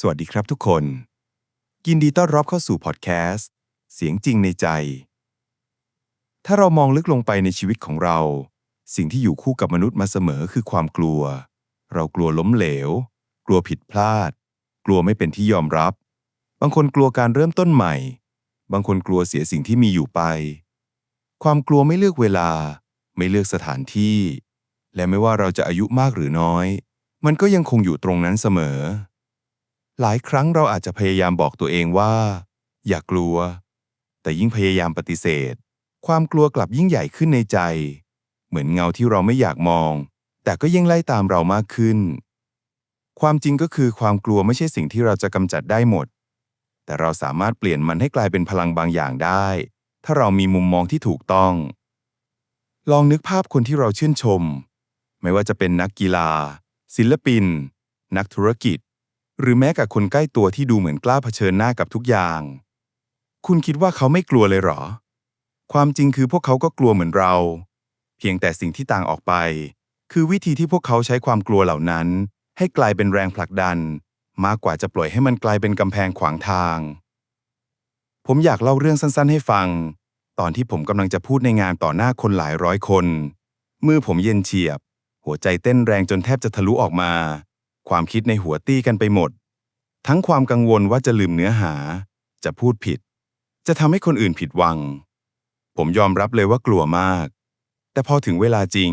สวัสดีครับทุกคน ยินดีต้อนรับเข้าสู่พอดแคสต์ เสียงจริงในใจ ถ้าเรามองลึกลงไปในชีวิตของเรา สิ่งที่อยู่คู่กับมนุษย์มาเสมอคือความกลัว เรากลัวล้มเหลว กลัวผิดพลาด กลัวไม่เป็นที่ยอมรับ บางคนกลัวการเริ่มต้นใหม่ บางคนกลัวเสียสิ่งที่มีอยู่ไป ความกลัวไม่เลือกเวลา ไม่เลือกสถานที่ และไม่ว่าเราจะอายุมากหรือน้อย มันก็ยังคงอยู่ตรงนั้นเสมอ หลายครั้งเราอาจจะพยายามบอกตัวเองว่า อย่ากลัว แต่ยิ่งพยายามปฏิเสธ ความกลัวกลับยิ่งใหญ่ขึ้นในใจ เหมือนเงาที่เราไม่อยากมอง แต่ก็ยิ่งไล่ตามเรามากขึ้น ความจริงก็คือความกลัวไม่ใช่สิ่งที่เราจะกำจัดได้หมด แต่เราสามารถเปลี่ยนมันให้กลายเป็นพลังบางอย่างได้ ถ้าเรามีมุมมองที่ถูกต้อง ลองนึกภาพคนที่เราชื่นชม ไม่ว่าจะเป็นนักกีฬา ศิลปิน นักธุรกิจ หรือแม้กับคนใกล้ตัวที่ดูเหมือนกล้าเผชิญหน้ากับทุกอย่าง คุณคิดว่าเขาไม่กลัวเลยเหรอ ความจริงคือพวกเขาก็กลัวเหมือนเรา เพียงแต่สิ่งที่ต่างออกไป คือวิธีที่พวกเขาใช้ความกลัวเหล่านั้น ให้กลายเป็นแรงผลักดัน มากกว่าจะปล่อยให้มันกลายเป็นกำแพงขวางทาง ผมอยากเล่าเรื่องสั้นๆ ให้ฟัง ตอนที่ผมกำลังจะพูดในงานต่อหน้าคนหลายร้อยคน มือผมเย็นเฉียบ หัวใจเต้นแรงจนแทบจะทะลุออกมา ความคิดในหัวตี้กันไปหมด ทั้งความกังวลว่าจะลืมเนื้อหา จะพูดผิด จะทำให้คนอื่นผิดหวัง ผมยอมรับเลยว่ากลัวมาก แต่พอถึงเวลาจริง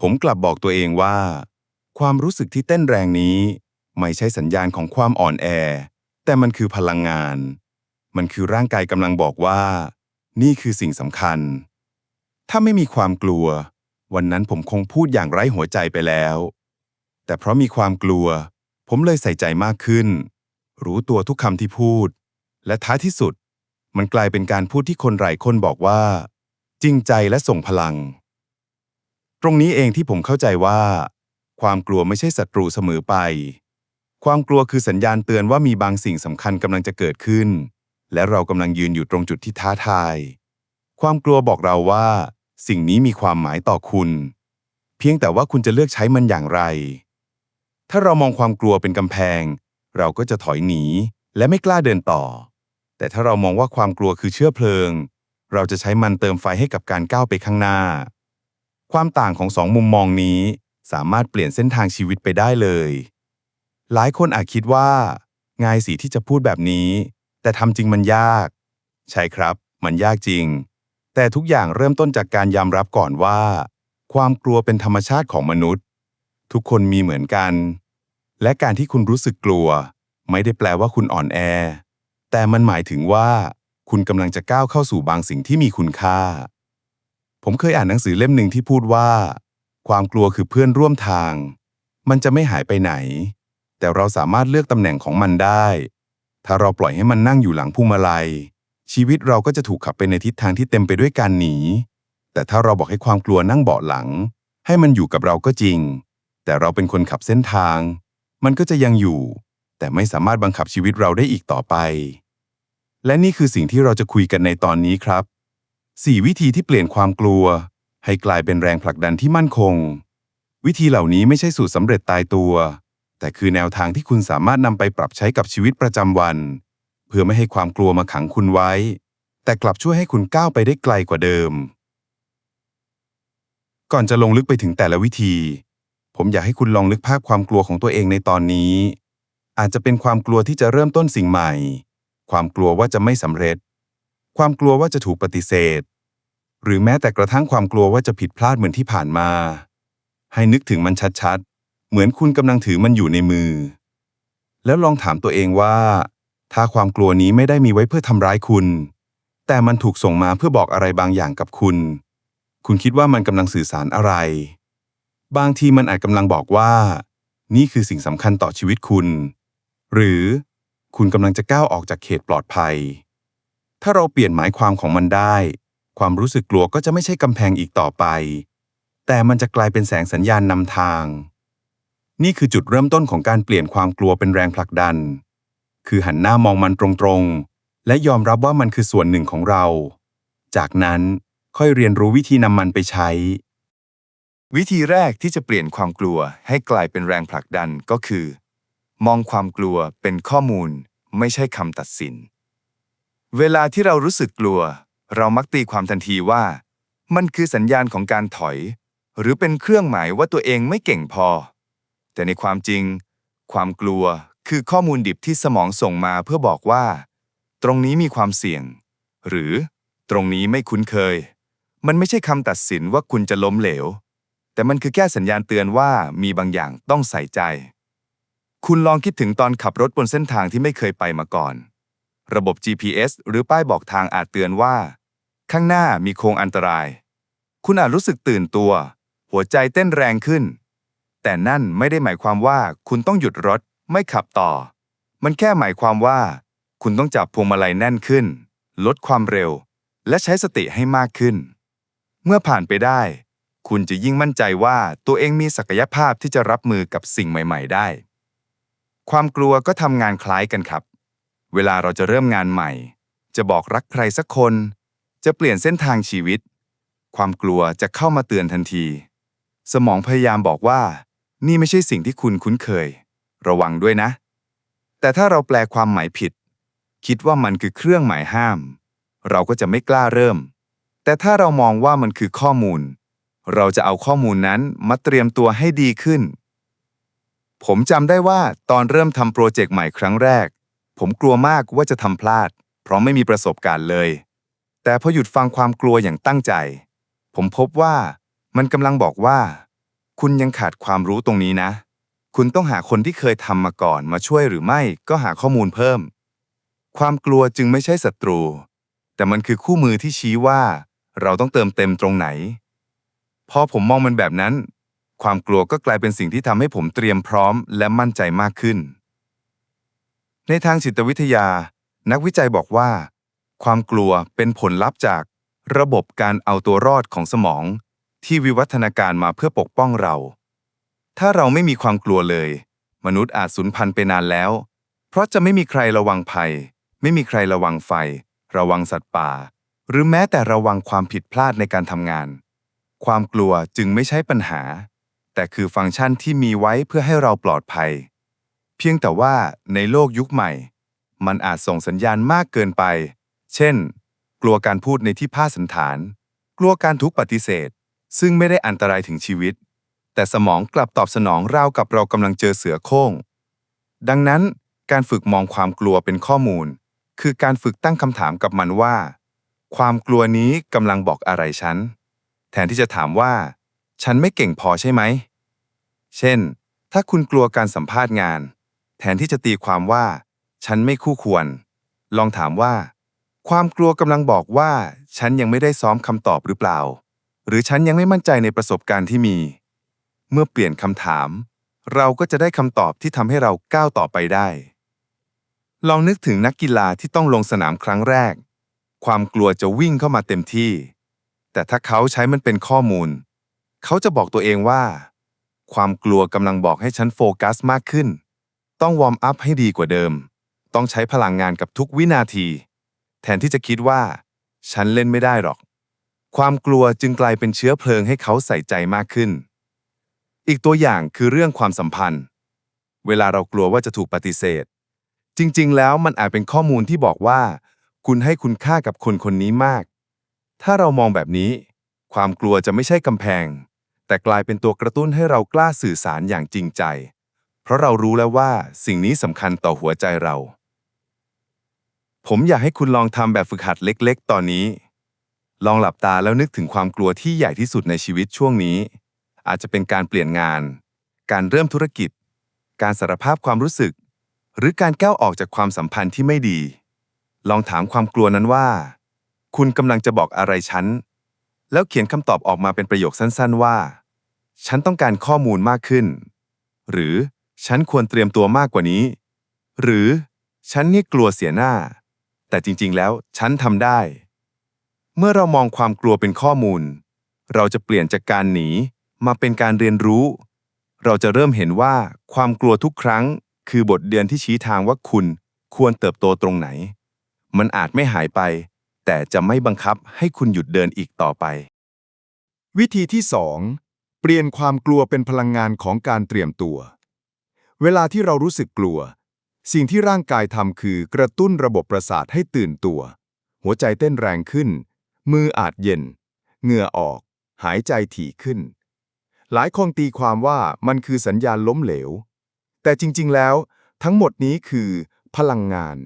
ผมกลับบอกตัวเองว่า ความรู้สึกที่เต้นแรงนี้ ไม่ใช่สัญญาณของความอ่อนแอ แต่มันคือพลังงาน มันคือร่างกายกำลังบอกว่า นี่คือสิ่งสำคัญ ถ้าไม่มีความกลัว วันนั้นผมคงพูดอย่างไร้หัวใจไปแล้ว แต่เพราะมีความกลัว ผมเลยใส่ใจมากขึ้น รู้ตัวทุกคำที่พูด และท้ายที่สุด มันกลายเป็นการพูดที่คนหลายคนบอกว่า จริงใจและส่งพลัง ตรงนี้เองที่ผมเข้าใจว่า ความกลัวไม่ใช่ศัตรูเสมอไป ความกลัวคือสัญญาณเตือนว่ามีบางสิ่งสำคัญกำลังจะเกิดขึ้น และเรากำลังยืนอยู่ตรงจุดที่ท้าทาย ความกลัวบอกเราว่า สิ่งนี้มีความหมายต่อคุณ เพียงแต่ว่าคุณจะเลือกใช้มันอย่างไร ถ้าเรามองความกลัวเป็นกำแพง เราก็จะถอยหนีและไม่กล้าเดินต่อ แต่ถ้าเรามองว่าความกลัวคือเชื้อเพลิง เราจะใช้มันเติมไฟให้กับการก้าวไปข้างหน้า ความต่างของสองมุมมองนี้สามารถเปลี่ยนเส้นทางชีวิตไปได้เลย หลายคนอาจคิดว่า ง่ายสิที่จะพูดแบบนี้ แต่ทำจริงมันยาก ใช่ครับ มันยากจริง แต่ทุกอย่างเริ่มต้นจากการยอมรับก่อนว่า ความกลัวเป็นธรรมชาติของมนุษย์ ทุกคนมีเหมือนกัน และการที่คุณรู้สึกกลัว ไม่ได้แปลว่าคุณอ่อนแอ แต่มันหมายถึงว่า คุณกำลังจะก้าวเข้าสู่บางสิ่งที่มีคุณค่า ผมเคยอ่านหนังสือเล่มหนึ่งที่พูดว่า ความกลัวคือเพื่อนร่วมทาง มันจะไม่หายไปไหน แต่เราสามารถเลือกตำแหน่งของมันได้ ถ้าเราปล่อยให้มันนั่งอยู่หลังพวงมาลัยชีวิตเราก็จะถูกขับไปในทิศทางที่เต็มไปด้วยการหนี แต่ถ้าเราบอกให้ความกลัวนั่งเบาะหลัง ให้มันอยู่กับเราก็จริง แต่เราเป็นคนขับเส้นทาง มันก็จะยังอยู่ แต่ไม่สามารถบังคับชีวิตเราได้อีกต่อไป และนี่คือสิ่งที่เราจะคุยกันในตอนนี้ครับ 4 วิธีที่เปลี่ยนความกลัว ให้กลายเป็นแรงผลักดันที่มั่นคง วิธีเหล่านี้ไม่ใช่สูตรสำเร็จตายตัว แต่คือแนวทางที่คุณสามารถนำไปปรับใช้กับชีวิตประจำวัน เพื่อไม่ให้ความกลัวมาขังคุณไว้ แต่กลับช่วยให้คุณก้าวไปได้ไกลกว่าเดิม ก่อนจะลงลึกไปถึงแต่ละวิธี ผมอยากให้คุณลองนึกภาพความกลัวของตัวเองในตอนนี้ อาจจะเป็นความกลัวที่จะเริ่มต้นสิ่งใหม่ ความกลัวว่าจะไม่สำเร็จ ความกลัวว่าจะถูกปฏิเสธ หรือแม้แต่กระทั่งความกลัวว่าจะผิดพลาดเหมือนที่ผ่านมา ให้นึกถึงมันชัดๆ เหมือนคุณกำลังถือมันอยู่ในมือ แล้วลองถามตัวเองว่า ถ้าความกลัวนี้ไม่ได้มีไว้เพื่อทำร้ายคุณ แต่มันถูกส่งมาเพื่อบอกอะไรบางอย่างกับคุณ คุณคิดว่ามันกำลังสื่อสารอะไร บางทีมันอาจกำลังบอกว่า นี่คือสิ่งสำคัญต่อชีวิตคุณ หรือคุณกำลังจะก้าวออกจากเขตปลอดภัย ถ้าเราเปลี่ยนหมายความของมันได้ ความรู้สึกกลัวก็จะไม่ใช่กำแพงอีกต่อไป แต่มันจะกลายเป็นแสงสัญญาณนำทาง นี่คือจุดเริ่มต้นของการเปลี่ยนความกลัวเป็นแรงผลักดัน คือหันหน้ามองมันตรงๆ และยอมรับว่ามันคือส่วนหนึ่งของเรา จากนั้นค่อยเรียนรู้วิธีนำมันไปใช้ วิธีแรกที่จะเปลี่ยนความกลัวให้กลายเป็นแรงผลักดันก็คือ มองความกลัวเป็นข้อมูล ไม่ใช่คำตัดสิน เวลาที่เรารู้สึกกลัว เรามักตีความทันทีว่า มันคือสัญญาณของการถอย หรือเป็นเครื่องหมายว่าตัวเองไม่เก่งพอ แต่ในความจริง ความกลัวคือข้อมูลดิบที่สมองส่งมาเพื่อบอกว่า ตรงนี้มีความเสี่ยง หรือตรงนี้ไม่คุ้นเคย มันไม่ใช่คำตัดสินว่าคุณจะล้มเหลว แต่มันคือแค่สัญญาณเตือนว่ามีบางอย่างต้องใส่ใจ คุณลองคิดถึงตอนขับรถบนเส้นทางที่ไม่เคยไปมาก่อน ระบบ GPS หรือป้ายบอกทางอาจเตือนว่า ข้างหน้ามีโค้งอันตราย คุณอาจรู้สึกตื่นตัว หัวใจเต้นแรงขึ้น แต่นั่นไม่ได้หมายความว่าคุณต้องหยุดรถไม่ขับต่อ มันแค่หมายความว่า คุณต้องจับพวงมาลัยแน่นขึ้น ลดความเร็ว และใช้สติให้มากขึ้น เมื่อผ่านไปได้ คุณจะยิ่งมั่นใจว่าตัวเองมีศักยภาพที่จะรับมือกับสิ่งใหม่ ๆ ได้ ความกลัวก็ทำงานคล้ายกันครับ เวลาเราจะเริ่มงานใหม่ จะบอกรักใครสักคน จะเปลี่ยนเส้นทางชีวิต ความกลัวจะเข้ามาเตือนทันที สมองพยายามบอกว่า นี่ไม่ใช่สิ่งที่คุณคุ้นเคย ระวังด้วยนะ แต่ถ้าเราแปลความหมายผิด คิดว่ามันคือเครื่องหมายห้าม เราก็จะไม่กล้าเริ่ม แต่ถ้าเรามองว่ามันคือข้อมูล เราจะเอาข้อมูลนั้นมาเตรียมตัวให้ดีขึ้น ผมจำได้ว่าตอนเริ่มทำโปรเจกต์ใหม่ครั้งแรก ผมกลัวมากว่าจะทำพลาด เพราะไม่มีประสบการณ์เลย แต่พอหยุดฟังความกลัวอย่างตั้งใจ ผมพบว่ามันกำลังบอกว่า คุณยังขาดความรู้ตรงนี้นะ คุณต้องหาคนที่เคยทำมาก่อนมาช่วยหรือไม่ก็หาข้อมูลเพิ่ม ความกลัวจึงไม่ใช่ศัตรู แต่มันคือคู่มือที่ชี้ว่า เราต้องเติมเต็มตรงไหน พอผมมองมันแบบนั้น ความกลัวก็กลายเป็นสิ่งที่ทำให้ผมเตรียมพร้อมและมั่นใจมากขึ้น ในทางจิตวิทยา นักวิจัยบอกว่า ความกลัวเป็นผลลัพธ์จาก ระบบการเอาตัวรอดของสมอง ที่วิวัฒนาการมาเพื่อปกป้องเรา ถ้าเราไม่มีความกลัวเลย มนุษย์อาจสูญพันธุ์ไปนานแล้ว เพราะจะไม่มีใครระวังภัย ไม่มีใครระวังไฟ ระวังสัตว์ป่า หรือแม้แต่ระวังความผิดพลาดในการทำงาน ความกลัวจึงไม่ใช่ปัญหา แต่คือฟังก์ชันที่มีไว้เพื่อให้เราปลอดภัย เพียงแต่ว่าในโลกยุคใหม่ มันอาจส่งสัญญาณมากเกินไป เช่น กลัวการพูดในที่ผ้าสันฐาน กลัวการทุกปฏิเสธ ซึ่งไม่ได้อันตรายถึงชีวิต แต่สมองกลับตอบสนองราวกับเรากำลังเจอเสือโคร่ง ดังนั้นการฝึกมองความกลัวเป็นข้อมูล คือการฝึกตั้งคำถามกับมันว่า ความกลัวนี้กำลังบอกอะไรฉัน แทนที่จะถามว่า ฉันไม่เก่งพอใช่ไหม เช่น ถ้าคุณกลัวการสัมภาษณ์งาน แทนที่จะตีความว่า ฉันไม่คู่ควร ลองถามว่า ความกลัวกำลังบอกว่า ฉันยังไม่ได้ซ้อมคำตอบหรือเปล่า หรือฉันยังไม่มั่นใจในประสบการณ์ที่มี เมื่อเปลี่ยนคำถาม เราก็จะได้คำตอบที่ทำให้เราก้าวต่อไปได้ ลองนึกถึงนักกีฬาที่ต้องลงสนามครั้งแรก ความกลัวจะวิ่งเข้ามาเต็มที่ แต่ถ้าเขาใช้มันเป็นข้อมูล เขาจะบอกตัวเองว่า ความกลัวกำลังบอกให้ฉันโฟกัสมากขึ้น ต้องวอร์มอัพให้ดีกว่าเดิม ต้องใช้พลังงานกับทุกวินาที แทนที่จะคิดว่า ฉันเล่นไม่ได้หรอก ความกลัวจึงกลายเป็นเชื้อเพลิงให้เขาใส่ใจมากขึ้น อีกตัวอย่างคือเรื่องความสัมพันธ์ เวลาเรากลัวว่าจะถูกปฏิเสธ จริง ๆ แล้วมันอาจเป็นข้อมูลที่บอกว่า คุณให้คุณค่ากับคนคนนี้มาก ถ้าเรามองแบบนี้ ความกลัวจะไม่ใช่กำแพง แต่กลายเป็นตัวกระตุ้นให้เรากล้าสื่อสารอย่างจริงใจ เพราะเรารู้แล้วว่าสิ่งนี้สำคัญต่อหัวใจเรา ผมอยากให้คุณลองทำแบบฝึกหัดเล็ก ๆ ตอนนี้ ลองหลับตาแล้วนึกถึงความกลัวที่ใหญ่ที่สุดในชีวิตช่วงนี้ อาจจะเป็นการเปลี่ยนงาน การเริ่มธุรกิจ การสารภาพความรู้สึก หรือการก้าวออกจากความสัมพันธ์ที่ไม่ดี ลองถามความกลัวนั้นว่า คุณกำลังจะบอกอะไรฉัน แล้วเขียนคำตอบออกมาเป็นประโยคสั้นๆว่า ฉันต้องการข้อมูลมากขึ้น หรือฉันควรเตรียมตัวมากกว่านี้ หรือฉันนี่กลัวเสียหน้า แต่จริงๆ แล้วฉันทำได้ เมื่อเรามองความกลัวเป็นข้อมูล เราจะเปลี่ยนจากการหนีมาเป็นการเรียนรู้ เราจะเริ่มเห็นว่าความกลัวทุกครั้ง คือบทเรียนที่ชี้ทางว่าคุณควรเติบโตตรงไหน มันอาจไม่หายไป แต่จะไม่บังคับให้คุณหยุดเดินอีกต่อไป วิธีที่ 2 เปลี่ยนความกลัวเป็นพลังงานของการเตรียมตัว เวลาที่เรารู้สึกกลัว สิ่งที่ร่างกายทำคือกระตุ้นระบบประสาทให้ตื่นตัว หัวใจเต้นแรงขึ้น มืออาจเย็น เหงื่อออก หายใจถี่ขึ้น หลายคนตีความว่ามันคือสัญญาณล้มเหลว แต่จริงๆแล้ว ทั้งหมดนี้คือ พลังงาน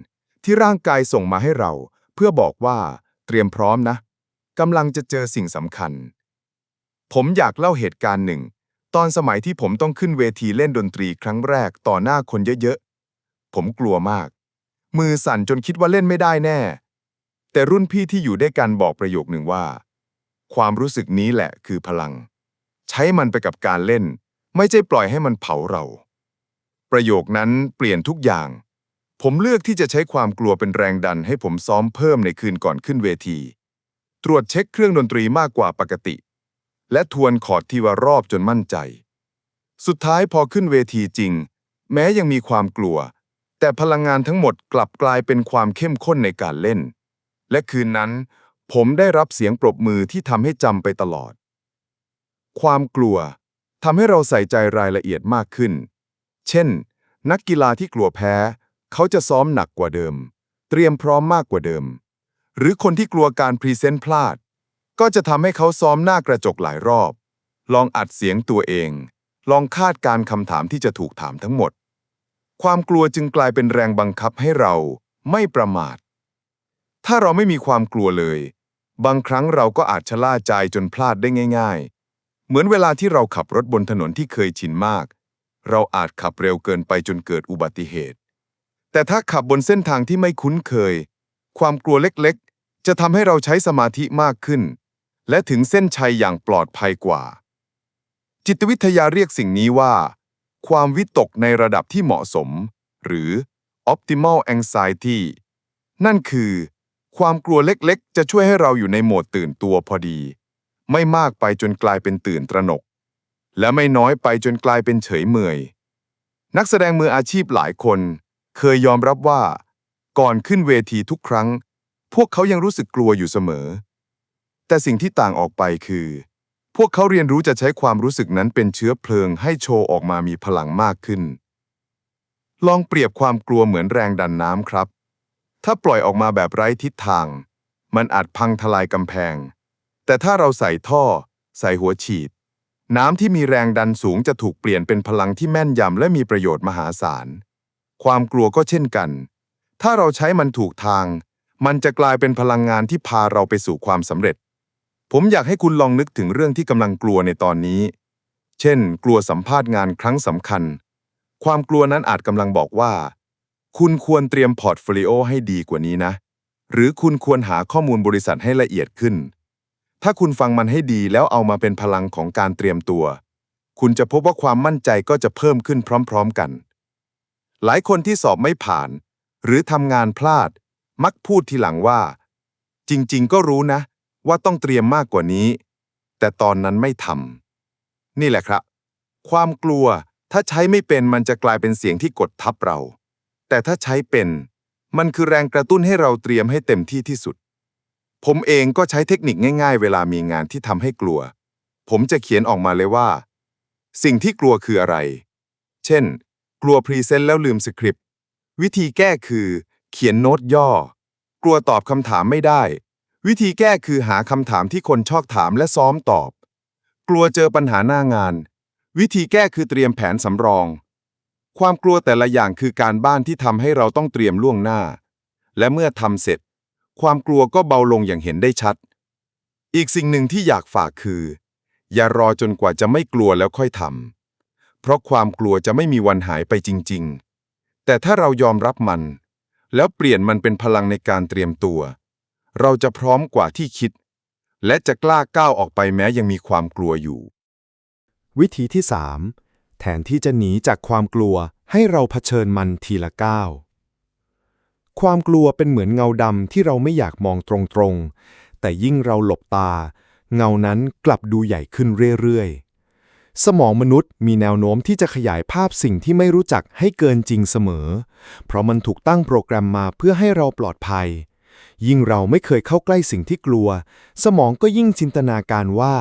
ที่ร่างกายส่งมาให้เรา เพื่อบอกว่าเตรียมพร้อมนะกำลังจะเจอสิ่งสำคัญ ผมอยากเล่าเหตุการณ์หนึ่ง ตอนสมัยที่ผมต้องขึ้นเวทีเล่นดนตรีครั้งแรกต่อหน้าคนเยอะๆ ผมกลัวมาก มือสั่นจนคิดว่าเล่นไม่ได้แน่ แต่รุ่นพี่ที่อยู่ด้วยกันบอกประโยคหนึ่งว่า ความรู้สึกนี้แหละคือพลัง ใช้มันไปกับการเล่น ไม่ใช่ปล่อยให้มันเผาเรา ประโยคนั้นเปลี่ยนทุกอย่าง ผมเลือกที่จะใช้ความกลัวเป็นแรงดันให้ผมซ้อมเพิ่มในคืนก่อนขึ้นเวที ตรวจเช็คเครื่องดนตรีมากกว่าปกติ และทวนคอร์ดทีวารอบจนมั่นใจ สุดท้ายพอขึ้นเวทีจริง แม้ยังมีความกลัว แต่พลังงานทั้งหมดกลับกลายเป็นความเข้มข้นในการเล่น และคืนนั้น ผมได้รับเสียงปรบมือที่ทำให้จำไปตลอด ความกลัวทำให้เราใส่ใจรายละเอียดมากขึ้น เช่น นักกีฬาที่กลัวแพ้ เขาจะซ้อมหนักกว่าเดิม เตรียมพร้อมมากกว่าเดิม หรือคนที่กลัวการพรีเซนต์พลาด ก็จะทำให้เขาซ้อมหน้ากระจกหลายรอบ ลองอัดเสียงตัวเอง ลองคาดการคำถามที่จะถูกถามทั้งหมด ความกลัวจึงกลายเป็นแรงบังคับให้เราไม่ประมาท ถ้าเราไม่มีความกลัวเลย บางครั้งเราก็อาจชะล่าใจจนพลาดได้ง่าย ๆ เหมือนเวลาที่เราขับรถบนถนนที่เคยชินมาก เราอาจขับเร็วเกินไปจนเกิดอุบัติเหตุ แต่ถ้าขับบนเส้นทางที่ไม่คุ้นเคย ความกลัวเล็กๆ จะทำให้เราใช้สมาธิมากขึ้น และถึงเส้นชัยอย่างปลอดภัยกว่า จิตวิทยาเรียกสิ่งนี้ว่า ความวิตกในระดับที่เหมาะสม หรือ optimal anxiety นั่นคือ ความกลัวเล็กๆ จะช่วยให้เราอยู่ในโหมดตื่นตัวพอดี ไม่มากไปจนกลายเป็นตื่นตระหนก และไม่น้อยไปจนกลายเป็นเฉยเมย นักแสดงมืออาชีพหลายคน เคยยอมรับว่า ก่อนขึ้นเวทีทุกครั้ง พวกเขายังรู้สึกกลัวอยู่เสมอ แต่สิ่งที่ต่างออกไปคือ พวกเขาเรียนรู้จะใช้ความรู้สึกนั้นเป็นเชื้อเพลิงให้โชว์ออกมามีพลังมากขึ้น ลองเปรียบความกลัวเหมือนแรงดันน้ำครับ ถ้าปล่อยออกมาแบบไร้ทิศทาง มันอาจพังทลายกำแพง แต่ถ้าเราใส่ท่อ ใส่หัวฉีดน้ำที่มีแรงดันสูงจะถูกเปลี่ยนเป็นพลังที่แม่นยำและมีประโยชน์มหาศาล ความกลัวก็เช่นกัน ถ้าเราใช้มันถูกทาง มันจะกลายเป็นพลังงานที่พาเราไปสู่ความสำเร็จ ผมอยากให้คุณลองนึกถึงเรื่องที่กำลังกลัวในตอนนี้ เช่น กลัวสัมภาษณ์งานครั้งสำคัญ ความกลัวนั้นอาจกำลังบอกว่า คุณควรเตรียมพอร์ตโฟลิโอให้ดีกว่านี้นะ หรือคุณควรหาข้อมูลบริษัทให้ละเอียดขึ้น ถ้าคุณฟังมันให้ดีแล้วเอามาเป็นพลังของการเตรียมตัว คุณจะพบว่าความมั่นใจก็จะเพิ่มขึ้นพร้อม ๆ กัน หลายคนที่สอบไม่ผ่าน หรือทำงานพลาด มักพูดทีหลังว่า จริงๆ ก็รู้นะ ว่าต้องเตรียมมากกว่านี้ แต่ตอนนั้นไม่ทำนี่แหละครับ ความกลัวถ้าใช้ไม่เป็นมันจะกลายเป็นเสียงที่กดทับเรา แต่ถ้าใช้เป็น มันคือแรงกระตุ้นให้เราเตรียมให้เต็มที่ที่สุด ผมเองก็ใช้เทคนิคง่าย ๆ เวลามีงานที่ทำให้กลัว ผมจะเขียนออกมาเลยว่า สิ่งที่กลัวคืออะไร เช่น ลัวพรีเซนต์แล้วลืมสคริปต์ วิธีแก้คือ เขียนโน้ตย่อ กลัวตอบคำถามไม่ได้ วิธีแก้คือหาคำถามที่คนชอบถามและซ้อมตอบ กลัวเจอปัญหาหน้างาน วิธีแก้คือเตรียมแผนสำรอง ความกลัวแต่ละอย่างคือการบ้านที่ทำให้เราต้องเตรียมล่วงหน้า และเมื่อทำเสร็จ ความกลัวก็เบาลงอย่างเห็นได้ชัด อีกสิ่งหนึ่งที่อยากฝากคือ อย่ารอจนกว่าจะไม่กลัวแล้วค่อยทำ เพราะความกลัวจะไม่มีวันหายไปจริง ๆ แต่ถ้าเรายอมรับมัน แล้วเปลี่ยนมันเป็นพลังในการเตรียมตัว เราจะพร้อมกว่าที่คิด และจะกล้าก้าวออกไปแม้ยังมีความกลัวอยู่ วิธีที่ 3 แทนที่จะหนีจากความกลัวให้เราเผชิญมันทีละก้าวความกลัวเป็นเหมือนเงาดำที่เราไม่อยากมองตรงๆ แต่ยิ่งเราหลบตา เงานั้นกลับดูใหญ่ขึ้นเรื่อยๆ สมองมนุษย์มีแนวโน้มที่จะขยายภาพสิ่งที่ไม่รู้จักให้เกินจริงเสมอ เพราะมันถูกตั้งโปรแกรมมาเพื่อให้เราปลอดภัย ยิ่งเราไม่เคยเข้าใกล้สิ่งที่กลัว สมองก็ยิ่งจินตนาการว่า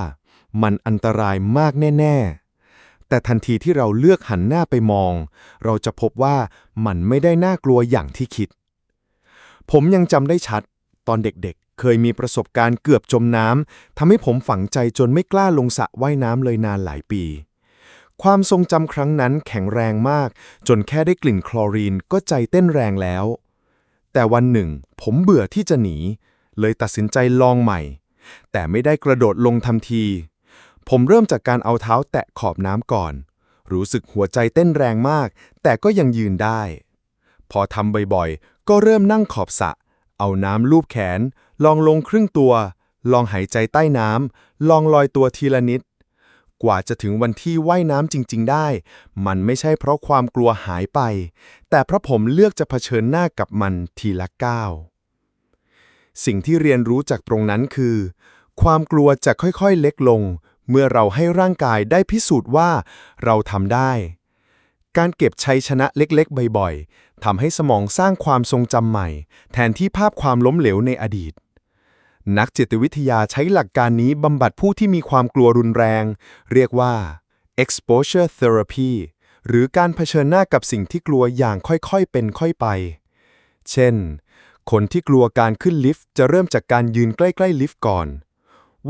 มันอันตรายมากแน่ ๆ แต่ทันทีที่เราเลือกหันหน้าไปมอง เราจะพบว่ามันไม่ได้น่ากลัวอย่างที่คิด ผมยังจำได้ชัด ตอนเด็กๆ เคยมีประสบการณ์เกือบจมน้ำทำให้ผมฝังใจจนไม่กล้าลงสระว่ายน้ำเลยนานหลายปี ความทรงจำครั้งนั้นแข็งแรงมาก จนแค่ได้กลิ่นคลอรีนก็ใจเต้นแรงแล้ว แต่วันหนึ่ง ผมเบื่อที่จะหนี เลยตัดสินใจลองใหม่ แต่ไม่ได้กระโดดลงทันที ผมเริ่มจากการเอาเท้าแตะขอบน้ำก่อน รู้สึกหัวใจเต้นแรงมาก แต่ก็ยังยืนได้ พอทำบ่อยๆ ก็เริ่มนั่งขอบสะ เอาน้ำลูบแขน ลองลงครึ่งตัว ลองหายใจใต้น้ำ ลองลอยตัวทีละนิด กว่าจะถึงวันที่ว่ายน้ำจริง ๆ ได้ มันไม่ใช่เพราะความกลัวหายไป แต่เพราะผมเลือกจะเผชิญหน้ากับมันทีละก้าวสิ่งที่เรียนรู้จากตรงนั้นคือ ความกลัวจะค่อยๆเล็กลง เมื่อเราให้ร่างกายได้พิสูจน์ว่าเราทำได้ การเก็บชัยชนะเล็กๆ บ่อยๆทำให้สมองสร้างความทรงจำใหม่ แทนที่ภาพความล้มเหลวในอดีต นักจิตวิทยาใช้หลักการนี้บำบัดผู้ที่มีความกลัวรุนแรง เรียกว่า exposure therapy หรือการเผชิญหน้ากับสิ่งที่กลัวอย่างค่อยๆ เป็นค่อยไป เช่น คนที่กลัวการขึ้นลิฟต์จะเริ่มจากการยืนใกล้ๆลิฟต์ก่อน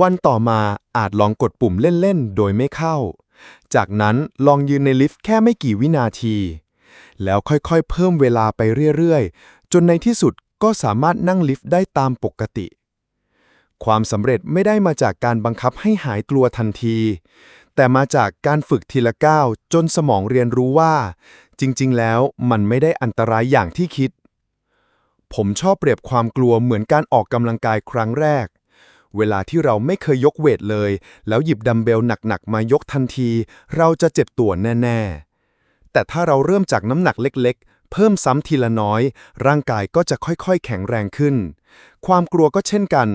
วันต่อมาอาจลองกดปุ่มเล่นๆ โดยไม่เข้า จากนั้นลองยืนในลิฟต์แค่ไม่กี่วินาที แล้วค่อยๆ เพิ่มเวลาไปเรื่อยๆ จนในที่สุดก็สามารถนั่งลิฟต์ได้ตามปกติ ความสำเร็จไม่ได้มาจากการบังคับให้หายกลัวทันที แต่มาจากการฝึกทีละก้าวจนสมองเรียนรู้ว่า จริงๆ แล้วมันไม่ได้อันตรายอย่างที่คิด ผมชอบเปรียบความกลัวเหมือนการออกกำลังกายครั้งแรก เวลาที่เราไม่เคยยกเวทเลย แล้วหยิบดัมเบลหนักๆ มายกทันที เราจะเจ็บตัวแน่ๆ แต่ถ้าเราเริ่มจากน้ำหนักเล็กๆ เพิ่มซ้ำทีละน้อย ร่างกายก็จะค่อยๆ แข็งแรงขึ้น ความกลัวก็เช่นกัน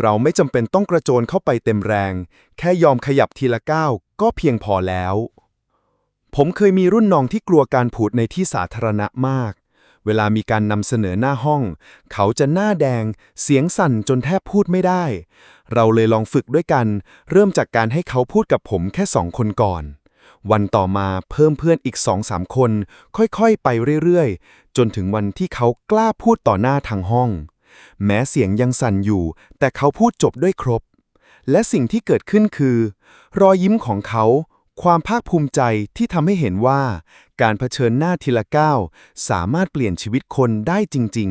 เราไม่จำเป็นต้องกระโจนเข้าไปเต็มแรง แค่ยอมขยับทีละก้าวก็เพียงพอแล้ว ผมเคยมีรุ่นน้องที่กลัวการพูดในที่สาธารณะมาก เวลามีการนำเสนอหน้าห้อง เขาจะหน้าแดง เสียงสั่นจนแทบพูดไม่ได้ เราเลยลองฝึกด้วยกัน เริ่มจากการให้เขาพูดกับผมแค่สองคนก่อนวันต่อมาเพิ่มเพื่อนอีกสองสามคน ค่อยๆ ไปเรื่อยๆ จนถึงวันที่เขากล้าพูดต่อหน้าทางห้อง แม้เสียงยังสั่นอยู่ แต่เขาพูดจบด้วยครบ และสิ่งที่เกิดขึ้นคือ รอยยิ้มของเขา ความภาคภูมิใจที่ทำให้เห็นว่า การเผชิญหน้าทีละก้าวสามารถเปลี่ยนชีวิตคนได้จริง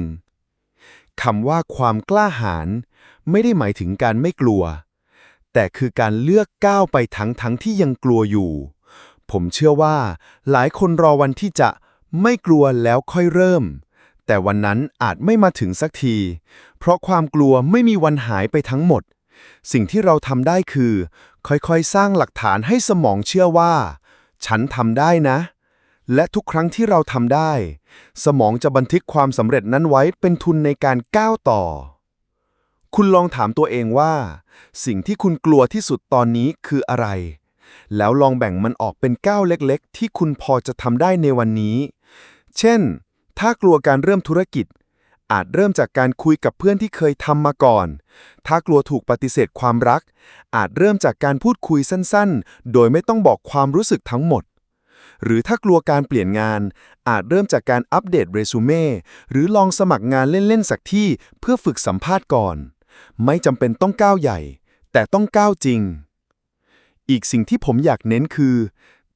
ๆคำว่าความกล้าหาญไม่ได้หมายถึงการไม่กลัว แต่คือการเลือกก้าวไปทั้งทั้งที่ยังกลัวอยู่ ผมเชื่อว่า หลายคนรอวันที่จะไม่กลัวแล้วค่อยเริ่ม แต่วันนั้นอาจไม่มาถึงสักที เพราะความกลัวไม่มีวันหายไปทั้งหมด สิ่งที่เราทำได้คือ ค่อยๆ สร้างหลักฐานให้สมองเชื่อว่า ฉันทำได้นะ และทุกครั้งที่เราทำได้ สมองจะบันทึกความสำเร็จนั้นไว้เป็นทุนในการก้าวต่อ คุณลองถามตัวเองว่า สิ่งที่คุณกลัวที่สุดตอนนี้คืออะไร แล้วลองแบ่งมันออกเป็นก้าวเล็ก ๆ ที่คุณพอจะทำได้ในวันนี้ เช่น ถ้ากลัวการเริ่มธุรกิจ อาจเริ่มจากการคุยกับเพื่อนที่เคยทำมาก่อน ถ้ากลัวถูกปฏิเสธความรัก อาจเริ่มจากการพูดคุยสั้นๆ โดยไม่ต้องบอกความรู้สึกทั้งหมด หรือถ้ากลัวการเปลี่ยนงาน อาจเริ่มจากการอัปเดตเรซูเม่หรือลองสมัครงานเล่นๆสักที่เพื่อฝึกสัมภาษณ์ก่อน ไม่จำเป็นต้องก้าวใหญ่ แต่ต้องก้าวจริงอีกสิ่งที่ผมอยากเน้นคือ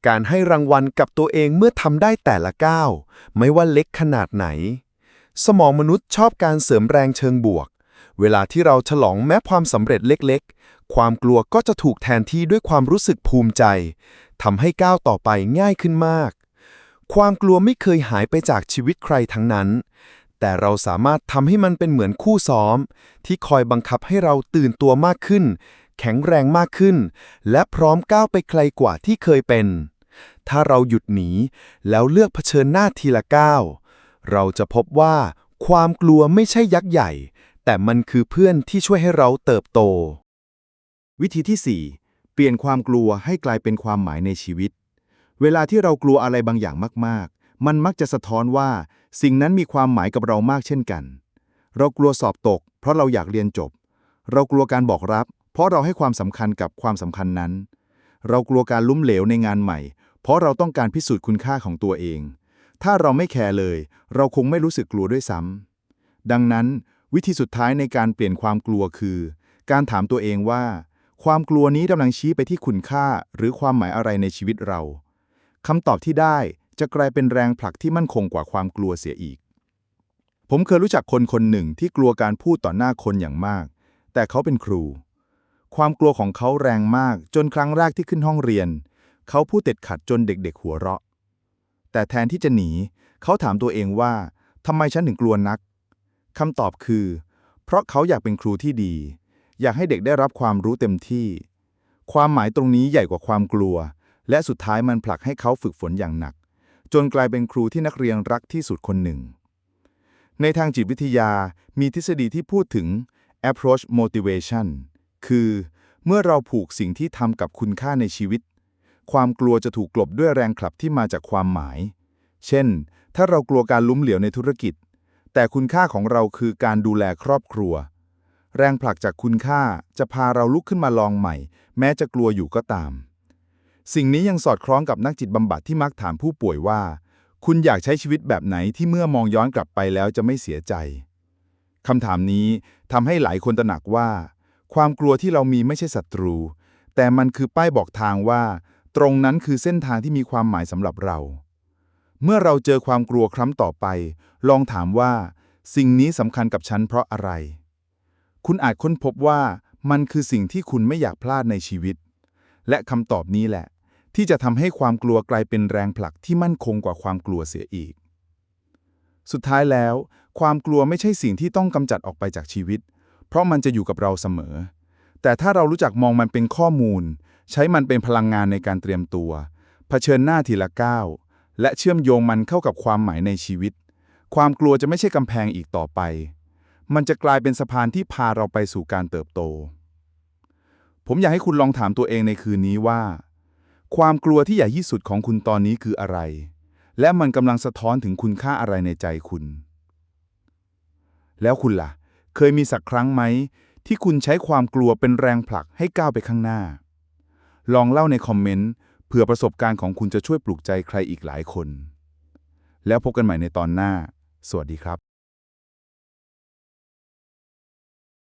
การให้รางวัลกับตัวเองเมื่อทำได้แต่ละก้าว ไม่ว่าเล็กขนาดไหน สมองมนุษย์ชอบการเสริมแรงเชิงบวก เวลาที่เราฉลองแม้ความสำเร็จเล็กๆ ความกลัวก็จะถูกแทนที่ด้วยความรู้สึกภูมิใจทำให้ก้าวต่อไปง่ายขึ้นมาก ความกลัวไม่เคยหายไปจากชีวิตใครทั้งนั้น แต่เราสามารถทำให้มันเป็นเหมือนคู่ซ้อม ที่คอยบังคับให้เราตื่นตัวมากขึ้น แข็งแรงมากขึ้น และพร้อมก้าวไปไกลกว่าที่เคยเป็น ถ้าเราหยุดหนี แล้วเลือกเผชิญหน้าทีละก้าวเราจะพบว่า ความกลัวไม่ใช่ยักษ์ใหญ่ แต่มันคือเพื่อนที่ช่วยให้เราเติบโต วิธีที่ 4 เปลี่ยนความกลัวให้กลายเป็นความหมายในชีวิต เวลาที่เรากลัวอะไรบางอย่างมาก ๆ มันมักจะสะท้อนว่า สิ่งนั้นมีความหมายกับเรามากเช่นกัน เรากลัวสอบตก เพราะเราอยากเรียนจบ เรากลัวการบอกรับ ราะเราให้ความสำคัญกับความสำคัญนั้น เรากลัวการล้มเหลวในงานใหม่ เพราะเราต้องการพิสูจน์คุณค่าของตัวเอง ถ้าเราไม่แคร์เลย เราคงไม่รู้สึกกลัวด้วยซ้ำดังนั้น วิธีสุดท้ายในการเปลี่ยนความกลัวคือ การถามตัวเองว่า ความกลัวนี้กำลังชี้ไปที่คุณค่าหรือความหมายอะไรในชีวิตเราคำตอบที่ได้จะกลายเป็นแรงผลักที่มั่นคงกว่าความกลัวเสียอีก ผมเคยรู้จักคนคนหนึ่งที่กลัวการพูดต่อหน้าคนอย่างมาก แต่เขาเป็นครู ความกลัวของเขาแรงมากจนครั้งแรกที่ขึ้นห้องเรียน เขาพูดเด็ดขัดจนเด็กๆ หัวเราะ แต่แทนที่จะหนี เขาถามตัวเองว่าทำไมฉันถึงกลัวนักคำตอบคือ เพราะเขาอยากเป็นครูที่ดี อยากให้เด็กได้รับความรู้เต็มที่ ความหมายตรงนี้ใหญ่กว่าความกลัว และสุดท้ายมันผลักให้เขาฝึกฝนอย่างหนัก จนกลายเป็นครูที่นักเรียนรักที่สุดคนหนึ่ง ในทางจิตวิทยามีทฤษฎีที่พูดถึง approach motivation คือเมื่อเราผูกสิ่งที่ทำกับคุณค่าในชีวิต ความกลัวจะถูกกลบด้วยแรงขับที่มาจากความหมาย เช่น ถ้าเรากลัวการล้มเหลวในธุรกิจ แต่คุณค่าของเราคือการดูแลครอบครัว แรงผลักจากคุณค่าจะพาเราลุกขึ้นมาลองใหม่ แม้จะกลัวอยู่ก็ตาม สิ่งนี้ยังสอดคล้องกับนักจิตบำบัดที่มักถามผู้ป่วยว่า คุณอยากใช้ชีวิตแบบไหนที่เมื่อมองย้อนกลับไปแล้วจะไม่เสียใจคำถามนี้ทำให้หลายคนตระหนักว่า ความกลัวที่เรามีไม่ใช่ศัตรู แต่มันคือป้ายบอกทางว่า ตรงนั้นคือเส้นทางที่มีความหมายสำหรับเรา เมื่อเราเจอความกลัวครั้งต่อไป ลองถามว่า สิ่งนี้สำคัญกับฉันเพราะอะไร คุณอาจค้นพบว่ามันคือสิ่งที่คุณไม่อยากพลาดในชีวิต และคำตอบนี้แหละ ที่จะทำให้ความกลัวกลายเป็นแรงผลักที่มั่นคงกว่าความกลัวเสียอีก สุดท้ายแล้ว ความกลัวไม่ใช่สิ่งที่ต้องกำจัดออกไปจากชีวิต เพราะมันจะอยู่กับเราเสมอ แต่ถ้าเรารู้จักมองมันเป็นข้อมูล ใช้มันเป็นพลังงานในการเตรียมตัว เผชิญหน้าทีละก้าว และเชื่อมโยงมันเข้ากับความหมายในชีวิต ความกลัวจะไม่ใช่กำแพงอีกต่อไป มันจะกลายเป็นสะพานที่พาเราไปสู่การเติบโต ผมอยากให้คุณลองถามตัวเองในคืนนี้ว่า ความกลัวที่ใหญ่ที่สุดของคุณตอนนี้คืออะไร และมันกำลังสะท้อนถึงคุณค่าอะไรในใจคุณ แล้วคุณล่ะ เคยมีสักครั้งไหม ที่คุณใช้ความกลัวเป็นแรงผลักให้ก้าวไปข้างหน้า ลองเล่าในคอมเมนต์เผื่อประสบการณ์ของคุณจะช่วยปลุกใจใครอีกหลายคน แล้วพบกันใหม่ในตอนหน้า สวัสดีครับ